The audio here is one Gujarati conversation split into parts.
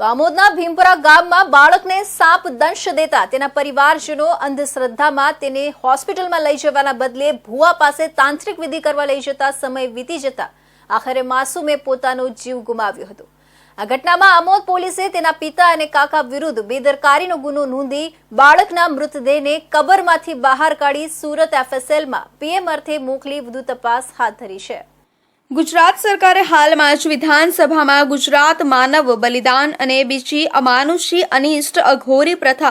તો આમોદના ભીમપુરા ગામમાં બાળકને સાપ દંશ દેતા તેના પરિવારજનો અંધશ્રદ્ધામાં તેને હોસ્પિટલમાં લઈ જવાના બદલે ભુવા પાસે તાંત્રિક વિધિ કરવા લઈ જતા સમય વીતી જતા આખરે માસુમે પોતાનો જીવ ગુમાવ્યો હતો. આ ઘટનામાં આમોદ પોલીસે તેના પિતા અને કાકા વિરુદ્ધ બેદરકારીનો ગુનો નોંધી બાળકના મૃતદેહને કબરમાંથી બહાર કાઢી સુરત એફએસએલમાં પીએમ અર્થે મોકલી વધુ તપાસ હાથ ધરી છે. ગુજરાત સરકારે હાલમાં જ વિધાનસભામાં ગુજરાત માનવ બલિદાન અને બીજી અમાનુષી અનિષ્ટ અઘોરી પ્રથા,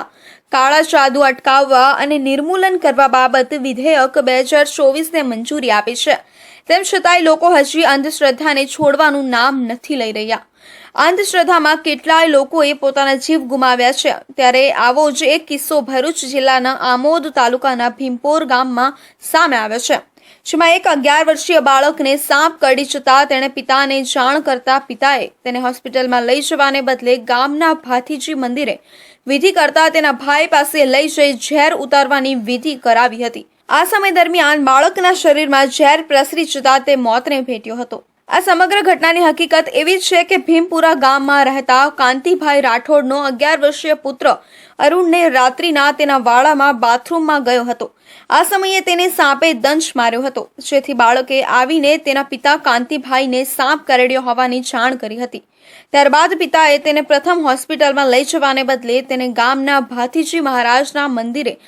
કાળા જાદુ અટકાવવા અને નિર્મૂલન કરવા બાબત વિધેયક બે હજાર ચોવીસને મંજૂરી આપી છે. તેમ છતાંય લોકો હજી અંધશ્રદ્ધાને છોડવાનું નામ નથી લઈ રહ્યા. અંધશ્રદ્ધામાં કેટલાય લોકોએ પોતાના જીવ ગુમાવ્યા છે. ત્યારે આવો જ એક કિસ્સો ભરૂચ જિલ્લાના આમોદ તાલુકાના ભીમપોર ગામમાં સામે આવ્યો છે. જેમાં એક અગિયાર વર્ષીય બાળકને સાપ કરડી જતા તેણે પિતાને જાણ કરતા પિતાએ તેને હોસ્પિટલમાં લઈ જવાને બદલે ગામના ભાથીજી મંદિરે વિધિ કરતા તેના ભાઈ પાસે લઈ જઈ ઝેર ઉતારવાની વિધિ કરાવી હતી. આ સમય દરમિયાન બાળકના શરીરમાં ઝેર પ્રસરી જતા તે મોતને ભેટ્યો હતો. આ સમગ્ર ઘટનાની હકીકત એવી છે કે ભીમપુરા ગામમાં રહેતા કાંતિભાઈ રાઠોડનો અગિયાર વર્ષીય પુત્ર અરુણને રાત્રિના તેના વાળામાં બાથરૂમમાં ગયો હતો. આ સમયે તેને સાપે દંશ માર્યો હતો. જેથી બાળકે આવીને તેના પિતા કાંતિભાઈને સાપ કરડ્યો હોવાની જાણ કરી હતી. ત્યારબાદ પિતાએ તેને પ્રથમ હોસ્પિટલમાં લઈ જવાને બદલે તેને ગામના ભાથીજી મહારાજના મંદિરે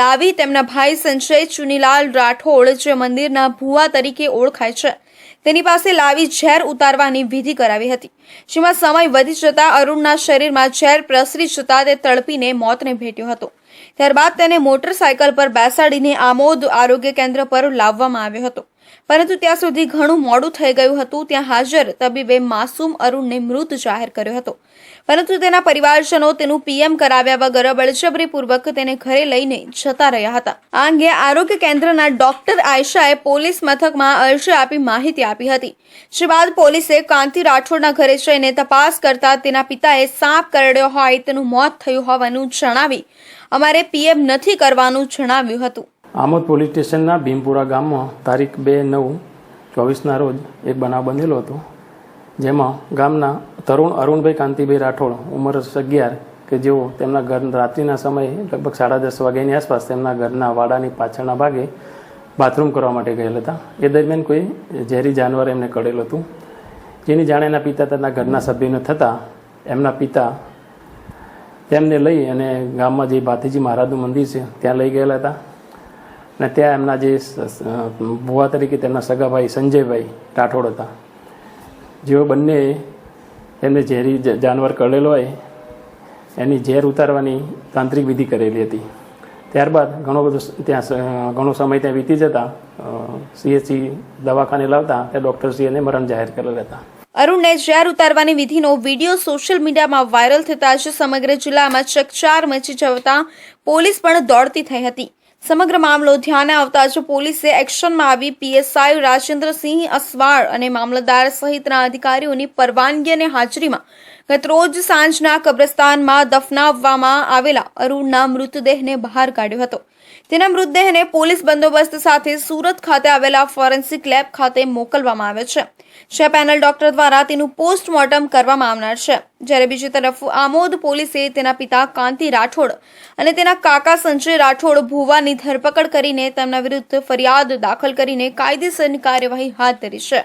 લાવી તેમના ભાઈ સંજય ચુનીલાલ રાઠોડ જે મંદિરના ભુવા તરીકે ઓળખાય છે. તેની પાસે લાવી ઝેર ઉતારવાની વિધિ કરાવી હતી. જેમાં સમય વધી જતા અરુણના શરીરમાં ઝેર પ્રસરી જતા તે તડપીને મોતને ભેટ્યો હતો. ત્યારબાદ તેને મોટરસાયકલ પર બેસાડીને આમોદ આરોગ્ય કેન્દ્ર પર લાવવામાં આવ્યો હતો. પરંતુ ત્યાં સુધી ઘણું મોડું થઈ ગયું હતું. ત્યાં હાજર તબીબે માસૂમ અરુણને મૃત જાહેર કર્યો હતો. પરંતુ તેના પરિવારજનો તેનું પીએમ કરાવ્યા વગર બળજબરીપૂર્વક તેને ઘરે લઈને જતા રહ્યા હતા. આ અંગે આરોગ્ય કેન્દ્રના ડોક્ટર આયશાએ પોલીસ મથકમાં અરજી આપી માહિતી આપી હતી. જે બાદ પોલીસે કાંતિ રાઠોડના ઘરે જઈને તપાસ કરતા તેના પિતાએ સાપ કરડ્યો હોય તેનું મોત થયું હોવાનું જણાવી અમારે પીએમ નથી કરવાનું જણાવ્યું હતું. આમોદ પોલીસ સ્ટેશનના ભીમપુરા ગામમાં તારીખ બે નવ ચોવીસના રોજ એક બનાવ બનેલો હતો, જેમાં ગામના તરુણ અરુણભાઈ કાંતિભાઈ રાઠોડ, ઉંમર અગિયાર, કે જેઓ તેમના ઘર રાત્રિના સમયે લગભગ સાડા દસ વાગ્યાની આસપાસ તેમના ઘરના વાડાની પાછળના ભાગે બાથરૂમ કરવા માટે ગયેલા હતા. એ દરમિયાન કોઈ ઝેરી જાનવર એમને કરેલું હતું. જેની જાણ એના પિતા તેના ઘરના સભ્યને થતાં એમના પિતા તેમને લઈ અને ગામમાં જે ભાતીજી મહારાજનું મંદિર છે, ત્યાં લઈ ગયેલા હતા. અને ત્યાં એમના જે ભુવા તરીકે તેમના સગાભાઈ સંજયભાઈ રાઠોડ હતા. જેઓ બંને એમને ઝેરી જાનવર કરેલો હોય, એની ઝેર ઉતારવાની તાંત્રિક વિધિ કરેલી હતી. ત્યારબાદ ઘણો બધો ત્યાં ઘણો સમય ત્યાં વીતી જતા સીએચસી દવાખાને લાવતા, ત્યાં ડૉક્ટરશ્રી એને મરણ જાહેર કરેલા હતા. અરુણને ઝેર ઉતારવાની વિધિનો વીડિયો સોશિયલ મીડિયામાં વાયરલ થતા જ સમગ્ર જિલ્લામાં ચકચાર મચી જતા પોલીસ પણ દોડતી થઈ હતી. સમગ્ર મામલો ધ્યાને આવતા જ પોલીસે એક્શનમાં આવી પીએસઆઈ રાજેન્દ્રસિંહ અસવાળ અને મામલતદાર સહિતના અધિકારીઓની પરવાનગી અને હાજરીમાં ગતરોજ સાંજના કબ્રસ્તાનમાં દફનાવવામાં આવેલા અરુણના મૃતદેહને બહાર કાઢ્યો હતો. તેના મૃતદેહને પોલીસ બંદોબસ્ત સાથે સુરત ખાતે આવેલા ફોરેન્સિક લેબ ખાતે મોકલવામાં આવ્યો છે. જે પેનલ ડોક્ટર દ્વારા તેનું પોસ્ટમોર્ટમ કરવામાં આવનાર છે. જ્યારે બીજી તરફ આમોદ પોલીસે તેના પિતા કાંતિ રાઠોડ અને તેના કાકા સંજય રાઠોડ ભુવાની ધરપકડ કરીને તેમના વિરુદ્ધ ફરિયાદ દાખલ કરીને કાયદેસરની કાર્યવાહી હાથ ધરી છે.